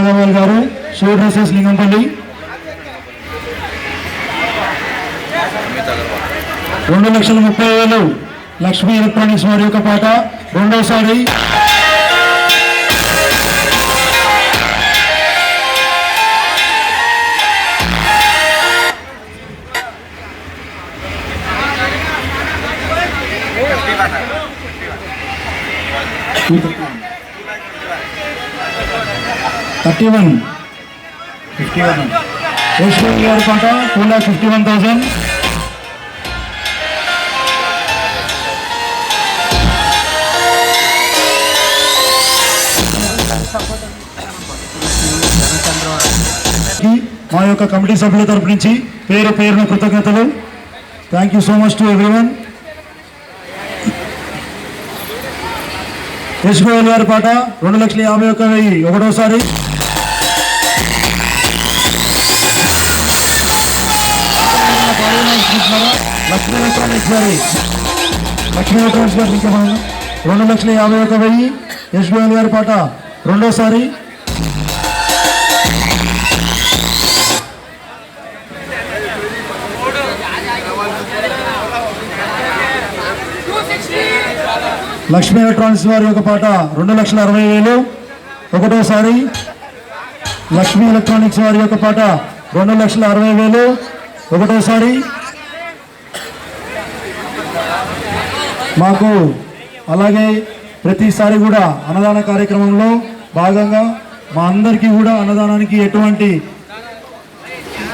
అగర్వాల్ గారు show dresses Lingampalli. రెండు లక్షల ముప్పై వేలు లక్ష్మీ ఎలక్ట్రానిక్స్ వారి యొక్క పాట రెండోసారి. Thirty one. Fifty one. Yashwar గారి పాట two lakh fifty one thousand. మా యొక్క కమిటీ సభ్యుల తరపు నుంచి పేరు పేరున కృతజ్ఞతలు. Thank you so much to everyone Yash గారి పాట రెండు లక్షల యాభై ఒక్క వెయ్యి ఒకటోసారి. లక్ష్మీ ఎలక్ట్రానిక్స్ గారి లక్ష్మీ ఎలక్ట్రానిక్స్ గారి రెండు లక్షల యాభై ఒక్క వెయ్యి యశ్ గారి పాట రెండోసారి. లక్ష్మీ ఎలక్ట్రానిక్స్ వారి యొక్క పాట రెండు లక్షల అరవై వేలు. ఒకటోసారి లక్ష్మీ ఎలక్ట్రానిక్స్ వారి యొక్క పాట రెండు లక్షల అరవై వేలు. ఒకటోసారి మాకు అలాగే ప్రతిసారి కూడా అన్నదాన కార్యక్రమంలో భాగంగా మా అందరికీ కూడా అన్నదానానికి ఎటువంటి